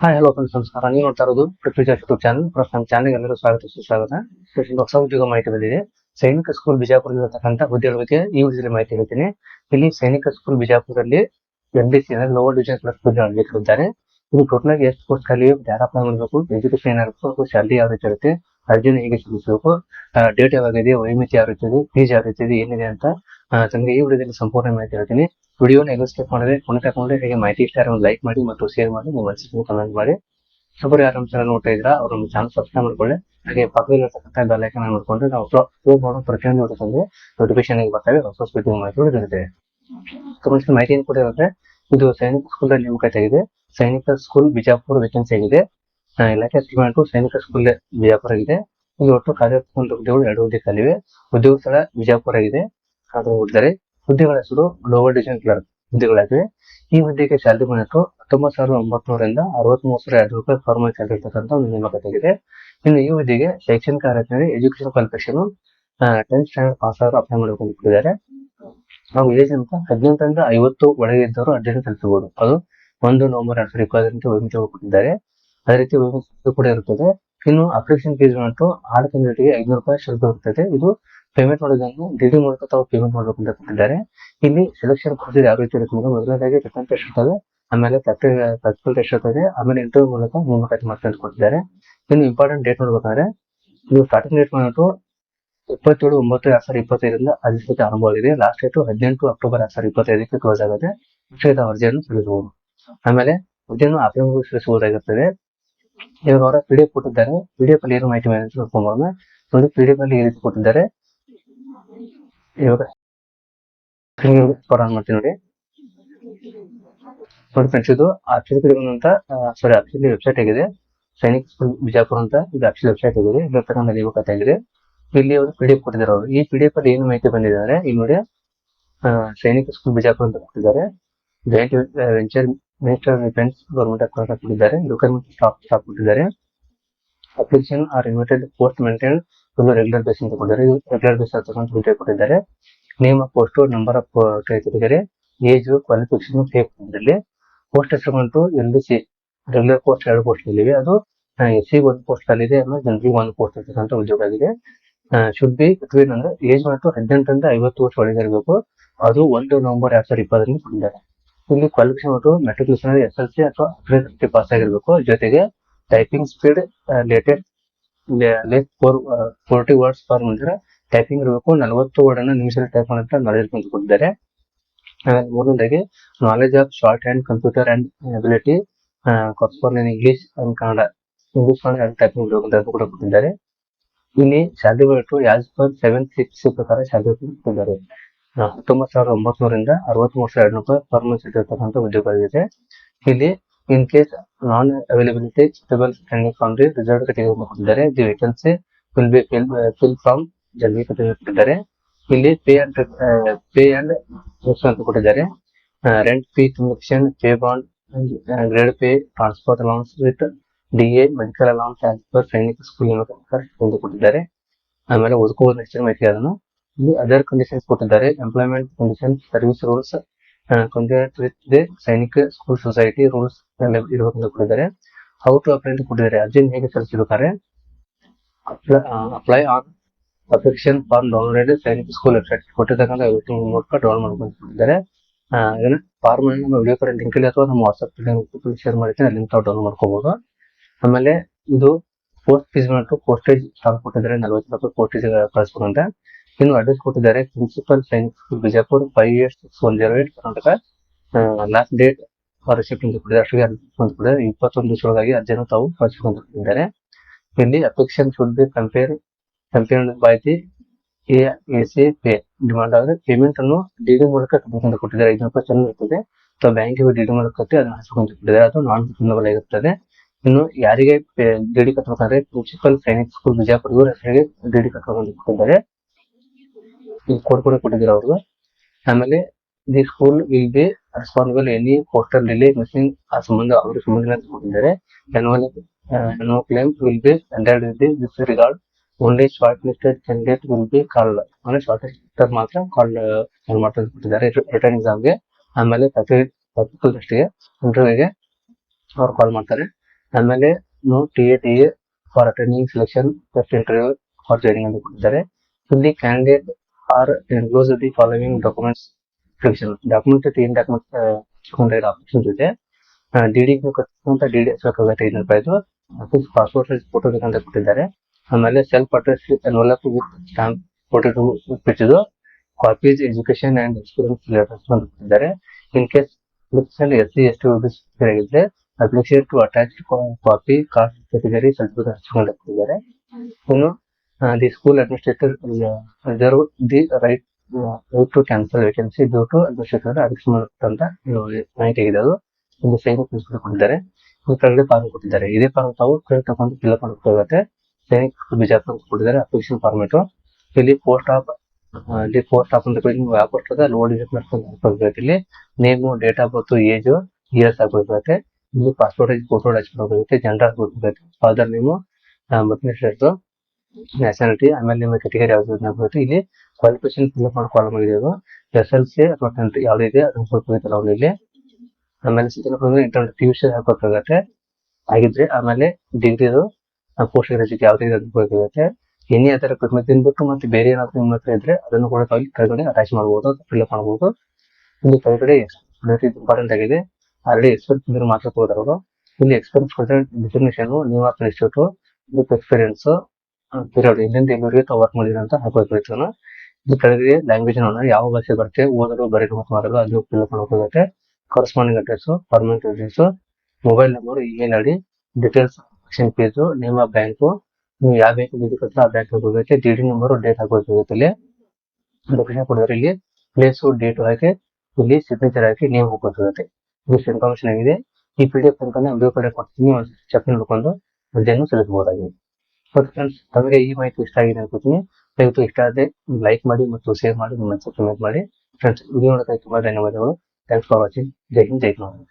Hi hello friends ನಮಸ್ಕಾರ. ನೀವು ನೋಡ್ತಾ ಇರೋದು ಪೃಥ್ವಿಜ್ ಯೂಟ್ಯೂಬ್ ಚಾನಲ್ ಪ್ಲಸ್ ನಮ್ಮ ಚಾನಲ್ ಎಲ್ಲರೂ ಸ್ವಾಗತ ಸುಸ್ವಾಗತ. ಹೊಸ ಉದ್ಯೋಗ ಮಾಹಿತಿ ಬಂದಿದೆ. ಸೈನಿಕ ಸ್ಕೂಲ್ ಬಿಜಾಪುರದಲ್ಲಿರತಕ್ಕಂಥ ಹುದ್ದೆಗಳ ಬಗ್ಗೆ ಈ ವಿಷಯದಲ್ಲಿ ಮಾಹಿತಿ ಹೇಳ್ತೀನಿ. ಇಲ್ಲಿ ಸೈನಿಕ ಸ್ಕೂಲ್ ಬಿಜಾಪುರದಲ್ಲಿ ಎಂ ಡಿ ಸಿ ಅಂದ್ರೆ ಲೋವರ್ ಡಿವಿಷನ್ ಕ್ಲಾಸ್ ಹುದ್ದೆ ಇದ್ದಾರೆ. ಇದು ಟೋಟಲ್ ಆಗಿ ಎಷ್ಟು ಪೋಸ್ಟ್ ಖಾಲಿ ಯಾರು ಅಪ್ಲೈ ಮಾಡಬೇಕು? ಎಜುಕೇಶನ್ ಏನಾಗಬೇಕು ಸ್ಯಾಲ್ರಿ ಯಾವ ರೀತಿ ಇರುತ್ತೆ? ಅರ್ಜಿನ ಹೇಗೆ ಸಲ್ಲಿಸಬೇಕು ಡೇಟ್ ಯಾವಾಗಿದೆ ವೈಮಿತಿ ಯಾವ ರೀತಿ ಇದೆ? ಫೀಸ್ ಯಾವ ರೀತಿ ಇದೆ? ಏನಿದೆ ಅಂತ ತಮಗೆ ಈ ವಿಡಿಯೋದಲ್ಲಿ ಸಂಪೂರ್ಣ ಮಾಹಿತಿ ಹೇಳ್ತೀನಿ. ವಿಡಿಯೋನ ಎಲ್ಲ ಸ್ಟೆಪ್ ಮಾಡಿದ್ರೆ ಕೊನೆ ತಗೊಂಡ್ರೆ ಹೇಗೆ ಮಾಹಿತಿ ಇಷ್ಟ ಒಂದು ಲೈಕ್ ಮಾಡಿ ಮತ್ತು ಶೇರ್ ಮಾಡಿ ಮೊಬೈಲ್ ಅನಿಸಿಕೆ ಕಮೆಂಟ್ ಮಾಡಿ. ಒಬ್ಬರು ಯಾರು ನಮ್ಮ ಚಾನಲ್ ನೋಡ್ತಾ ಇದ್ರ ಅವ್ರ ಚಾನಲ್ ಸಬ್ಸ್ಕ್ರೈಬ್ ಮಾಡ್ಕೊಳ್ಳಿ. ಹಾಗೆ ಪಕ್ಕದಲ್ಲಿರ್ತಕ್ಕಂಥ ಬೆಲ್ ಐಕನ್ ನೋಡ್ಕೊಂಡ್ರೆ ನಾವು ಅಪ್ಲೋಡ್ ಮಾಡೋ ಪ್ರತಿಯೊಂದು ನೋಡ್ತಂದ್ರೆ ನೋಟಿಫಿಕೇಶನ್ ಆಗಿ ಬರ್ತವೆ ಹೊಸ ವಿಡಿಯೋ ಮಾಹಿತಿ ಇರುತ್ತೆ ಕಮಿಷನ್ ಮಾಹಿತಿ ಕೂಡ ಇರುತ್ತೆ. ಇದು ಸೈನಿಕ ಸ್ಕೂಲ್ ಅಲ್ಲಿ ನೇಮಕ ಆಗಿದೆ ಸೈನಿಕ ಸ್ಕೂಲ್ ಬಿಜಾಪುರ ವೇಕೆನ್ಸಿ ಆಗಿದೆ. ಇಲಾಖೆ ಸಿಬ್ಬಂದಿ ಸೈನಿಕ ಸ್ಕೂಲ್ ಬಿಜಾಪುರ ಆಗಿದೆ. ಇದು ಒಟ್ಟು ಕಾರ್ಯರತ ಹುದ್ದೆಗಳು ಎರಡು ಹುದ್ದೆ ಖಾಲಿವೆ ಉದ್ಯೋಗ ಸ್ಥಳ ಬಿಜಾಪುರ ಆಗಿದೆ. ಅದು ಹುದ್ದೆರೆ ಹುದ್ದೆಗಳ ಹೆಸರು ಲೋವರ್ ಡಿವಿಷನ್ ಕ್ಲರ್ಕ್ ಹುದ್ದೆಗಳಾಗಿವೆ. ಈ ಹುದ್ದೆಗೆ ಸ್ಯಾಲರಿ ಬಂದಿತ್ತು ಹತ್ತೊಂಬತ್ತು ಸಾವಿರದ ಒಂಬತ್ನೂರಿಂದ ಅರವತ್ಮೂರು ಸಾವಿರ ಎರಡು ರೂಪಾಯಿ ಫಾರ್ಮಲ್ ಸ್ಯಾಲರಿ ಇರ್ತಕ್ಕಂಥ ಒಂದು ನೇಮಕತೆಗಿದೆ ಇನ್ನು ಈ ಹುದ್ದೆಗೆ ಶೈಕ್ಷಣಿಕ ಅರ್ಹತೆಯಲ್ಲಿ education qualification tenth standard pass ಆದರೂ ಅಪ್ಲೈ ಮಾಡಿಕೊಂಡಿದ್ದಾರೆ ನಾವು ಏಜ್ ಅಂತ ಹದಿನೆಂಟರಿಂದ ಐವತ್ತು ಒಳಗೆ ಇದ್ದವರು ಅರ್ಜಿಯನ್ನು ಸಲ್ಲಿಸಬಹುದು ಅದು ಒಂದು ನವೆಂಬರ್ ಎರಡು ಸಾವಿರದ ಇಪ್ಪತ್ತರಿಂದ ವೈಮಿತಿ ಕೊಟ್ಟಿದ್ದಾರೆ. ಅದೇ ರೀತಿ ಕೂಡ ಇರುತ್ತದೆ. ಇನ್ನು ಅಪ್ಲಿಕೇಶನ್ ಫೀಸ್ ಬಂದ್ಬಿಟ್ಟು ಆರು ತಿಂಗಳಿಗೆ ಐನೂರು ರೂಪಾಯಿ ಶುಲ್ಕ ಇರ್ತದೆ ಇದು ಪೇಮೆಂಟ್ ಮಾಡೋದನ್ನು ಡಿಡಿ ಮೂಲಕ ತಾವು ಪೇಮೆಂಟ್ ಮಾಡಬೇಕು ಅಂತ ಕೊಟ್ಟಿದ್ದಾರೆ ಇಲ್ಲಿ ಸೆಲೆಕ್ಷನ್ ಪ್ರೊಸೀಜರ್ ಯಾವ ರೀತಿ ಇರುತ್ತೆ ಮೊದಲನೇದಾಗಿ ರಿಟರ್ನ್ ಟೆಸ್ಟ್ ಇರ್ತದೆ. ಆಮೇಲೆ ಪ್ರಾಕ್ಟಿಕಲ್ ಟೆಸ್ಟ್ ಇರ್ತದೆ ಆಮೇಲೆ ಇಂಟರ್ವ್ಯೂ ಮೂಲಕ ನೇಮಕಾತಿ ಮಾಡ್ತಾರೆ ಅಂತ ಕೊಟ್ಟಿದ್ದಾರೆ. ಇನ್ನು ಇಂಪಾರ್ಟೆಂಟ್ ಡೇಟ್ ನೋಡ್ಬೇಕಾದ್ರೆ, ಇದು ಸ್ಟಾರ್ಟಿಂಗ್ ಡೇಟ್ ಬಂದ್ಬಿಟ್ಟು ಇಪ್ಪತ್ತೇಳು, ಒಂಬತ್ತು, ಎರಡ್ ಸಾವಿರದ ಇಪ್ಪತ್ತೈದರಿಂದ ಅಧಿಸೂಚನೆ ಆರಂಭವಾಗಿದೆ. ಲಾಸ್ಟ್ ಡೇಟ್ ಹದಿನೆಂಟು ಅಕ್ಟೋಬರ್ ಎರಡ್ ಸಾವಿರದ ಇಪ್ಪತ್ತೈದಕ್ಕೆ ಕ್ಲೋಸ್ ಆಗುತ್ತೆ. ವಿಷಯದ ಅರ್ಜಿಯನ್ನು ಸಲ್ಲಿಸಬಹುದು ಆಮೇಲೆ ಹುದ್ದೆಯನ್ನು ಅಪ್ಲೈ ಸಲ್ಲಿಸಬಹುದಾಗಿರ್ತದೆ ಇವಾಗ ಅವರ ಪಿ ಡಿ ಎಫ್ ಕೊಟ್ಟಿದ್ದಾರೆ. ಪಿ ಡಿ ಎಫ್ ಅಲ್ಲಿ ಏನು ಮಾಹಿತಿ ಅಂತ ನೋಡ್ಕೊಂಬರೋಣ ನೋಡಿ ಪಿ ಡಿ ಎಫ್ ಅಲ್ಲಿ ಈ ಕೊಟ್ಟಿದ್ದಾರೆ. ಇವಾಗ ಫಾರ್ವರ್ಡ್ ಮಾಡ್ತೀನಿ ನೋಡಿ. ನೋಡಿ ಫ್ರೆಂಡ್ಸ್ ಇದು ಆಕ್ಚುಲಿ ಅಂತ ಸಾರಿ ವೆಬ್ಸೈಟ್ ಆಗಿದೆ. ಸೈನಿಕ್ ಸ್ಕೂಲ್ ಬಿಜಾಪುರ ಅಂತ ಇದು ಆಕ್ಚುಲಿ ವೆಬ್ಸೈಟ್ ಆಗಿದೆ. ಇಲ್ಲಿರ್ತಕ್ಕಂಥ ಕಥೆ ಆಗಿದೆ ಇಲ್ಲಿ ಅವರು ಪಿ ಡಿ ಎಫ್ ಕೊಟ್ಟಿದ್ದಾರೆ ಅವರು. ಈ ಪಿ ಡಿ ಎಫ್ ಅಲ್ಲಿ ಏನು ಮಾಹಿತಿ ಬಂದಿದ್ದಾರೆ ಇಲ್ಲಿ ನೋಡಿ ಸೈನಿಕ ಸ್ಕೂಲ್ ಬಿಜಾಪುರ ಅಂತ ಕೊಟ್ಟಿದ್ದಾರೆ. Joint venture minister friends government account ಹಾಕಿದ್ದಾರೆ ಲೋಕಲ್ ರಿಕ್ವೈರ್ಮೆಂಟ್ ಸ್ಟಾಫ್ ಕೊಟ್ಟಿದ್ದಾರೆ. Application are invited post maintain ಒಂದು ರೆಗ್ಯುಲರ್ ಬೇಸ್ ಅಂತ ಕೊಟ್ಟಿದ್ದಾರೆ. ರೆಗ್ಯುಲರ್ ಬೇಸ್ ಅಂತಕ್ಕಂಥ ಹುದ್ದೆ ಕೊಟ್ಟಿದ್ದಾರೆ. Name of post number of ಕೊಟ್ಟಿದ್ದಾರೆ. ಏಜ್ ಕ್ವಾಲಿಫಿಕೇಶನ್ ಇದರಲ್ಲಿ ಪೋಸ್ಟ್ ಹೆಸರು ಬಂತು L D C regular post ಎರಡು ಪೋಸ್ಟ್ ಇಲ್ಲಿವೆ ಅದು ಎಸ್ ಸಿ ಒಂದು ಪೋಸ್ಟ್ ಅಲ್ಲಿದೆ ಆಮೇಲೆ ಜನರಿಗೆ ಒಂದು ಪೋಸ್ಟ್ ಇರ್ತಕ್ಕಂಥ ಉದ್ಯೋಗ ಆಗಿದೆ. ಶುಡ್ ಬಿ ಬಿಟ್ವೀನ್ ಅಂದ್ರೆ ಏಜ್ ಬಂತು ಹದಿನೆಂಟರಿಂದ ಐವತ್ತು ವರ್ಷ ಒಳಗೆ ಇರಬೇಕು. ಅದು ಒಂದು ನವೆಂಬರ್ ಎರಡ್ ಸಾವಿರದ ಇಪ್ಪತ್ತರಲ್ಲಿ ಕೊಟ್ಟಿದ್ದಾರೆ. ಇಲ್ಲಿ ಕ್ವಾಲಿಫಿಕೇಶನ್ ಮತ್ತು ಮೆಟ್ರಿಕ್ಯುಲೇಷನ್ ಎಸ್ ಎಲ್ ಸಿ ಅಥವಾ ಪಾಸ್ ಆಗಿರ್ಬೇಕು. ಜೊತೆಗೆ typing speed latest late four forty words per minute typing ಇರಬೇಕು. ನಲವತ್ತು ವರ್ಡ್ ಅನ್ನು ನಿಮಿಷದಲ್ಲಿ ಟೈಪ್ ಮಾಡೋಂತ ನಾಲೆಜ್ ಕೊಟ್ಟಿದ್ದಾರೆ. ಆಮೇಲೆ ಮೂರನೇದಾಗಿ knowledge of shorthand computer and ability in English and Kannada English Kannada typing ಇರಬೇಕು ಅಂತ ಕೂಡ ಕೊಟ್ಟಿದ್ದಾರೆ. ಇಲ್ಲಿ ಸ್ಯಾಲರಿ ಬಂದ್ಬಿಟ್ಟು ಯಾಸ್ ಪರ್ ಸೆವೆನ್ ಸಿಕ್ಸ್ ಪ್ರಕಾರ ಸ್ಯಾಲರಿ ಕೊಟ್ಟಿದ್ದಾರೆ. ಹತ್ತೊಂಬತ್ತು ಸಾವಿರದ ಒಂಬತ್ನೂರಿಂದ ಅರವತ್ಮೂರು ಸಾವಿರ ರೂಪಾಯಿ ಪರ್ ಮಂತ್ ಇರ್ತಕ್ಕಂಥ ಉದ್ಯೋಗ ಆಗಿದೆ ಇಲ್ಲಿ in case non availability stable standing form the reserve category ಕೊಟ್ಟಿದ್ದಾರೆ the vacancy will be fill fill from general category ಕೊಟ್ಟಿದ್ದಾರೆ ಇಲ್ಲಿ ಪೇ ಅಂಡ್ ಪೇ ಅಂಡ್ ಅಂತ ಕೊಟ್ಟಿದ್ದಾರೆ. Rent fee commission pay bond grade pay transport allowance with D A medical allowance as per Sainik school ಕೊಟ್ಟಿದ್ದಾರೆ. ಆಮೇಲೆ ಓದ್ಕೋಬೋದು next ಮಾಹಿತಿ ಅದನ್ನು. ಇಲ್ಲಿ ಅದರ್ ಕಂಡೀಷನ್ಸ್ ಕೊಟ್ಟಿದ್ದಾರೆ. Employment condition service rules compared with the Sainik school society rules ಇರಬೇಕಂತ ಕೊಟ್ಟಿದ್ದಾರೆ. How to apply ಅಂತ ಕೊಟ್ಟಿದ್ದಾರೆ. ಅರ್ಜಿನ ಹೇಗೆ ಸಲ್ಲಿಸಬೇಕಾದ್ರೆ apply on application form download Sainik school website ಕೊಟ್ಟಿರ್ತಕ್ಕಂಥ ವೆಬ್ಸೈಟ್ ಮೂಲಕ ಡೌನ್ಲೋಡ್ ಮಾಡ್ಕೊಂಡು ಕೊಟ್ಟಿದ್ದಾರೆ. ಆ, ಇದನ್ನ ಫಾರ್ಮ್ ಅನ್ನು ನಮ್ಮ ವಿಡಿಯೋ ಕಡೆ ಲಿಂಕ್ ಅಲ್ಲಿ ಅಥವಾ ನಮ್ಮ ವಾಟ್ಸ್ಆಪ್ ಶೇರ್ ಮಾಡಿರ್ತೀನಿ ಅಲ್ಲಿ ತಾವು ಡೌನ್ಲೋಡ್ ಮಾಡ್ಕೋಬಹುದು ಆಮೇಲೆ ಇದು ಪೋಸ್ಟ್ ಫೀಸ್ ಬಂದ್ಬಿಟ್ಟು ಪೋಸ್ಟೇಜ್ ಕೊಟ್ಟಿದ್ದಾರೆ. ನಲವತ್ತು ರೂಪಾಯಿ ಪೋಸ್ಟೇಜ್ ಕಳಿಸ್ಬೇಕಂತ ಇನ್ನು ಅಡ್ರೆಸ್ ಕೊಟ್ಟಿದ್ದಾರೆ. Principal science Bijapur five years six one zero eight Karnataka. Last date for shifting ಕೊಟ್ಟಿದ್ದಾರೆ. ಅಷ್ಟಿಗೆ ಅರ್ಜಿ ಇಪ್ಪತ್ತೊಂದು ದಿವಸದೊಳಗಾಗಿ ಅರ್ಜಿಯನ್ನು ತಾವು ಕಳಿಸ್ಬೇಕಂತ ಕೊಟ್ಟಿದ್ದಾರೆ. ಇಲ್ಲಿ application should be compare compare by the A A C pay demand ಆದರೆ ಪೇಮೆಂಟ್ ಅನ್ನು ಡಿಡಿ ಮೂಲಕ ಕಟ್ಟಬೇಕಂತ ಕೊಟ್ಟಿದ್ದಾರೆ. ಐದು ರೂಪಾಯಿ ಚೆನ್ನ ಇರ್ತದೆ. ಅಥವಾ ಬ್ಯಾಂಕಿಗೆ ಡಿಡಿ ಮೂಲಕ ಕಟ್ಟಿ ಅದನ್ನು ಹಚ್ಬೇಕಂತ ಕೊಟ್ಟಿದ್ದಾರೆ. ಅದು ನಾನ್ ರಿಫಂಡಬಲ್ ಆಗಿರ್ತದೆ. ಇನ್ನು ಯಾರಿಗೆ ಡಿಡಿ ಕಟ್ಟಬೇಕಂದ್ರೆ ಪ್ರಿನ್ಸಿಪಲ್ ಸೈನಿಕ್ ಸ್ಕೂಲ್ ಬಿಜಾಪುರ ಹೆಸರಿಗೆ ಡಿ ಕಟ್ಟಬೇಕಂತ ಕೊಟ್ಟಿದ್ದಾರೆ. ಕೋಡ್ ಕೂಡ ಕೊಟ್ಟಿದ್ದೀರ ಅವರು? ಆಮೇಲೆ the school will be responsible any poster delay missing ಆ ಸಂಬಂಧ ಅವ್ರಿಗೆ ಸಂಬಂಧ ಕೊಟ್ಟಿದ್ದಾರೆ annual no claim will be under the this regard only shortlisted candidate will be called ಅಂದ್ರೆ ಶಾರ್ಟ್ ಲಿಸ್ಟರ್ ಮಾತ್ರ ಕಾಲ್ ಮಾಡ್ತಾ ಕೊಟ್ಟಿದ್ದಾರೆ ರಿಟರ್ನ್ ಎಕ್ಸಾಮ್ಗೆ ಆಮೇಲೆ ಪ್ರಾಕ್ಟಿಕಲ್ ಟೆಸ್ಟ್ಗೆ ಇಂಟರ್ವ್ಯೂಗೆ ಅವ್ರು ಕಾಲ್ ಮಾಡ್ತಾರೆ. ಆಮೇಲೆ no T A T A for attending selection first interview for joining ಅಂತ ಕೊಟ್ಟಿದ್ದಾರೆ. ಇಲ್ಲಿ candidate are enclose the following documents selection document ಏನ್ ಡಾಕ್ಯುಮೆಂಟ್ಸ್ ತಗೊಂಡಿರೋ ಆಪ್ಷನ್ ಜೊತೆ ಡಿ ಡಿ ಕಟ್ಕೊಂತ ಡಿ ಡಿ ಬೇಕಾಗುತ್ತೆ ಐನೂರು ರೂಪಾಯಿದು ಪಾಸ್ಪೋರ್ಟ್ ಸೈಜ್ ಫೋಟೋ ಬೇಕಂತ ಕೊಟ್ಟಿದ್ದಾರೆ. ಆಮೇಲೆ self address envelope with stamp photo ಇದು copies education and experience letters ಅಂತ ಕೊಟ್ಟಿದ್ದಾರೆ. In case application S C S T ಆಗಿದ್ರೆ application to attach copy caste category certificate ಹಚ್ಕೊಂಡು ಕೊಟ್ಟಿದ್ದಾರೆ. ಇನ್ನು the school administrator reserve the right right to cancel vacancy due to administrator ಅದಕ್ಕೆ ಅಂತ ಇದು ಮಾಹಿತಿ ಆಗಿದೆ ಅದು ಒಂದು ಸೈನ್ ಪ್ರಿನ್ಸಿಪಲ್ ಕೊಟ್ಟಿದ್ದಾರೆ. ಕೆಳಗಡೆ ಫಾರ್ಮ್ ಕೊಟ್ಟಿದ್ದಾರೆ. ಇದೇ ಫಾರ್ಮ್ ತಾವು ಪ್ರಿಂಟ್ ತಗೊಂಡು ಫಿಲ್ ಮಾಡಬೇಕಾಗುತ್ತೆ ಸೈನಿಕ ಬಿಜಾಪುರ ಅಂತ ಕೊಟ್ಟಿದ್ದಾರೆ ಅಪ್ಲಿಕೇಶನ್ ಫಾರ್ಮೇಟ್ ಇಲ್ಲಿ ಪೋಸ್ಟ್ ಆಫ್ ಇಲ್ಲಿ ಪೋಸ್ಟ್ ಆಫ್ ಅಂತ ನೀವು ಯಾವ ಪೋಸ್ಟ್ ಅದ ಲೋಡ್ ಹಾಕಬೇಕು ಇಲ್ಲಿ. Name date of birth age years ಹಾಕಬೇಕಾಗುತ್ತೆ ಇಲ್ಲಿ ಪಾಸ್ಪೋರ್ಟ್ ಸೈಜ್ ಫೋಟೋ ಹಚ್ಬೇಕಾಗುತ್ತೆ ಜೆಂಡರ್ ಹಾಕಬೇಕಾಗುತ್ತೆ ಫಾದರ್ ನೇಮು ಮತ್ತೆ ಹೆಸರು ನ್ಯಾಷನಾಲಿಟಿ ಆಮೇಲೆ ನಿಮ್ಮ ಕೆಟಗರಿ ಯಾವ್ದು ಇಲ್ಲಿ ಕ್ವಾಲಿಫಿಕೇಶನ್ ಫಿಲ್ ಮಾಡೋ ಕಾಲಮ್ ಅದು. ಎಸ್ ಎಲ್ ಸಿ ಅಥವಾ ಟೆಂತ್ ಯಾವ್ದಿದೆ ಅದನ್ನ ಕೊಡ್ಬೇಕು ಅವ್ನು ಇಲ್ಲಿ. ಆಮೇಲೆ ಇಂಟರ್ನೆಟ್ ಟ್ಯೂಷನ್ ಹಾಕೋಕಾಗತ್ತೆ ಆಗಿದ್ರೆ ಆಮೇಲೆ ಡಿಗ್ರಿದು ಪೋಸ್ಟ್ ಗ್ರಾಜುಯೇಟ್ ಯಾವ್ದಿದೆ ಅದನ್ನ ಕೊಡ್ಬೇಕಾಗತ್ತೆ ಎನಿ ಅದರ ಕಡಿಮೆ ತಿನ್ಬಿಟ್ಟು ಮತ್ತೆ ಬೇರೆ ಏನಾದ್ರು ನಿಮ್ಮ ಹತ್ರ ಇದ್ರೆ ಅದನ್ನು ಕೂಡ ಕೆಳಗಡೆ ಅಟ್ಯಾಚ್ ಮಾಡಬಹುದು ಫಿಲ್ ಅಪ್ ಮಾಡಬಹುದು ಇಲ್ಲಿ ಕೆಳಗಡೆ ಇಂಪಾರ್ಟೆಂಟ್ ಆಗಿದೆ. ಆಲ್ರೆಡಿ ಎಕ್ಸ್ಪೀರಿಯನ್ಸ್ ಇದ್ರೆ ಮಾತ್ರ ಅವರು. ಇಲ್ಲಿ experience designation new of institute experience period ಎಲ್ಲಿಂದ ಎಲ್ಲರಿಗೆ ತಾವು ವರ್ಕ್ ಮಾಡಿದ್ರೆ ಅಂತ ಹಾಕೋಬೇಕು ಇದು ಕೆಳಗೆ ಲ್ಯಾಂಗ್ವೇಜ್ ನೋಡೋಣ, ಯಾವ ಭಾಷೆ ಬರುತ್ತೆ, ಓದಲು ಬರೀ ಮತ್ತು ಮಾಡಲು, ಅದು ಫಿಲ್ ಮಾಡಬೇಕಾಗುತ್ತೆ corresponding address permanent address mobile number email ID details action fees name of bank ನೀವು ಯಾವ ಬ್ಯಾಂಕ್ ದುಡ್ಡು ಕಟ್ಟಿದ್ರೆ ಆ ಬ್ಯಾಂಕ್ ಹಾಕೋಬೇಕು ಡಿ ಡಿ ನಂಬರ್ ಡೇಟ್ ಹಾಕೋಬೇಕಾಗುತ್ತೆ ಇಲ್ಲಿ. ಲೊಕೇಶನ್ ಕೊಡಿದ್ರೆ ಇಲ್ಲಿ. ಪ್ಲೇಸು ಡೇಟ್ ಹಾಕಿ, ಇಲ್ಲಿ ಸಿಗ್ನೇಚರ್ ಹಾಕಿ ನೇಮ್ ಹಾಕೋಬೇಕಾಗುತ್ತೆ ಇಷ್ಟು ಇನ್ಫಾರ್ಮೇಶನ್ ಆಗಿದೆ. ಈ ಪಿ ಡಿ ಎಫ್ ಅಂತ ವಿಡಿಯೋ ಕಡೆ ಕೊಡ್ತೀನಿ ಚೆಕ್ ನೋಡ್ಕೊಂಡು ಅರ್ಜಿಯನ್ನು ಸಲ್ಲಿಸಬಹುದಾಗಿದೆ ಫ್ರೆಂಡ್ಸ್ ತಮಗೆ ಈ ಮಾಹಿತಿ ಇಷ್ಟ ಆಗಿದೆ ಅನ್ಕೋತೀನಿ. ದಯವಿಟ್ಟು ಇಷ್ಟ ಆದರೆ ಲೈಕ್ ಮಾಡಿ ಮತ್ತು ಶೇರ್ ಮಾಡಿ ನಿಮ್ಮ ಕಮೆಂಟ್ ಮಾಡಿ. ಫ್ರೆಂಡ್ಸ್ ವಿಡಿಯೋ ನೋಡೋದಕ್ಕೆ ತುಂಬಾ ಧನ್ಯವಾದಗಳು. Thanks for watching Jai Hind Jai Karnataka